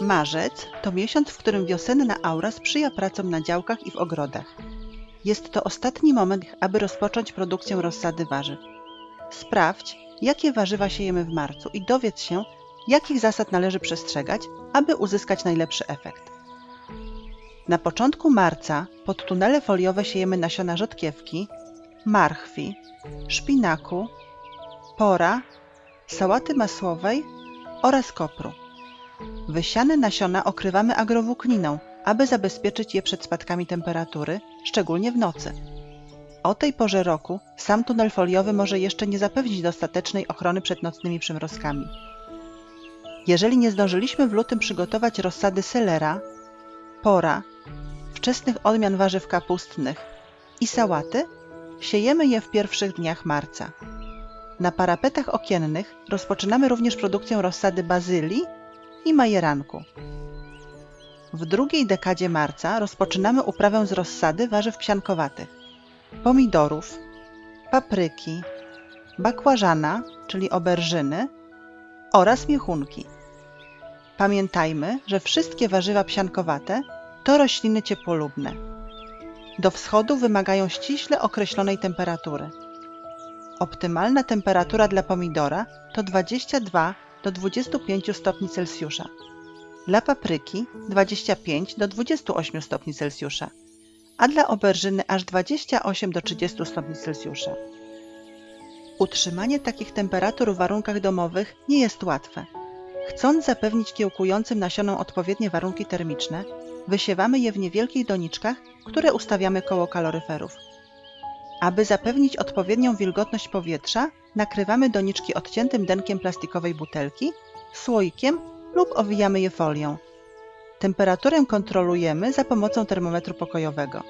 Marzec to miesiąc, w którym wiosenna aura sprzyja pracom na działkach i w ogrodach. Jest to ostatni moment, aby rozpocząć produkcję rozsady warzyw. Sprawdź, jakie warzywa siejemy w marcu i dowiedz się, jakich zasad należy przestrzegać, aby uzyskać najlepszy efekt. Na początku marca pod tunele foliowe siejemy nasiona rzodkiewki, marchwi, szpinaku, pora, sałaty masłowej oraz kopru. Wysiane nasiona okrywamy agrowłókniną, aby zabezpieczyć je przed spadkami temperatury, szczególnie w nocy. O tej porze roku sam tunel foliowy może jeszcze nie zapewnić dostatecznej ochrony przed nocnymi przymrozkami. Jeżeli nie zdążyliśmy w lutym przygotować rozsady selera, pora, wczesnych odmian warzyw kapustnych i sałaty, siejemy je w pierwszych dniach marca. Na parapetach okiennych rozpoczynamy również produkcję rozsady bazylii i majeranku. W drugiej dekadzie marca rozpoczynamy uprawę z rozsady warzyw psiankowatych, pomidorów, papryki, bakłażana, czyli oberżyny oraz miechunki. Pamiętajmy, że wszystkie warzywa psiankowate to rośliny ciepłolubne. Do wschodu wymagają ściśle określonej temperatury. Optymalna temperatura dla pomidora to 22 do 25 stopni Celsjusza. Dla papryki 25 do 28 stopni Celsjusza, a dla oberżyny aż 28 do 30 stopni Celsjusza. Utrzymanie takich temperatur w warunkach domowych nie jest łatwe. Chcąc zapewnić kiełkującym nasionom odpowiednie warunki termiczne, wysiewamy je w niewielkich doniczkach, które ustawiamy koło kaloryferów. Aby zapewnić odpowiednią wilgotność powietrza, nakrywamy doniczki odciętym denkiem plastikowej butelki, słoikiem lub owijamy je folią. Temperaturę kontrolujemy za pomocą termometru pokojowego.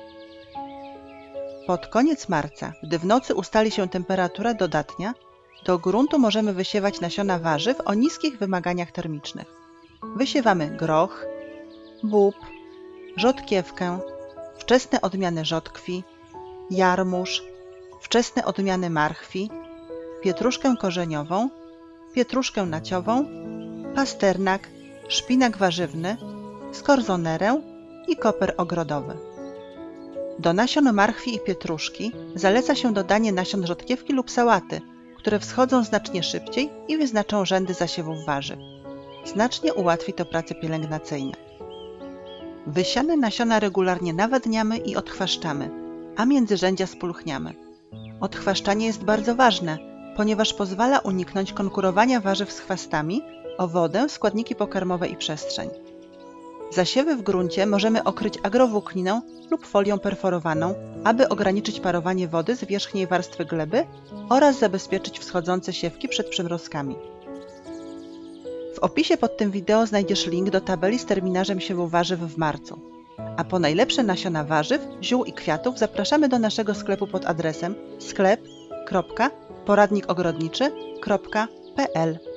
Pod koniec marca, gdy w nocy ustali się temperatura dodatnia, do gruntu możemy wysiewać nasiona warzyw o niskich wymaganiach termicznych. Wysiewamy groch, bób, rzodkiewkę, wczesne odmiany rzodkwi, jarmuż, wczesne odmiany marchwi, pietruszkę korzeniową, pietruszkę naciową, pasternak, szpinak warzywny, skorzonerę i koper ogrodowy. Do nasion marchwi i pietruszki zaleca się dodanie nasion rzodkiewki lub sałaty, które wschodzą znacznie szybciej i wyznaczą rzędy zasiewów warzyw. Znacznie ułatwi to prace pielęgnacyjne. Wysiane nasiona regularnie nawadniamy i odchwaszczamy, a międzyrzędzia spulchniamy. Odchwaszczanie jest bardzo ważne, ponieważ pozwala uniknąć konkurowania warzyw z chwastami o wodę, składniki pokarmowe i przestrzeń. Zasiewy w gruncie możemy okryć agrowłókniną lub folią perforowaną, aby ograniczyć parowanie wody z wierzchniej warstwy gleby oraz zabezpieczyć wschodzące siewki przed przymrozkami. W opisie pod tym wideo znajdziesz link do tabeli z terminarzem siewu warzyw w marcu. A po najlepsze nasiona warzyw, ziół i kwiatów zapraszamy do naszego sklepu pod adresem sklep.poradnikogrodniczy.pl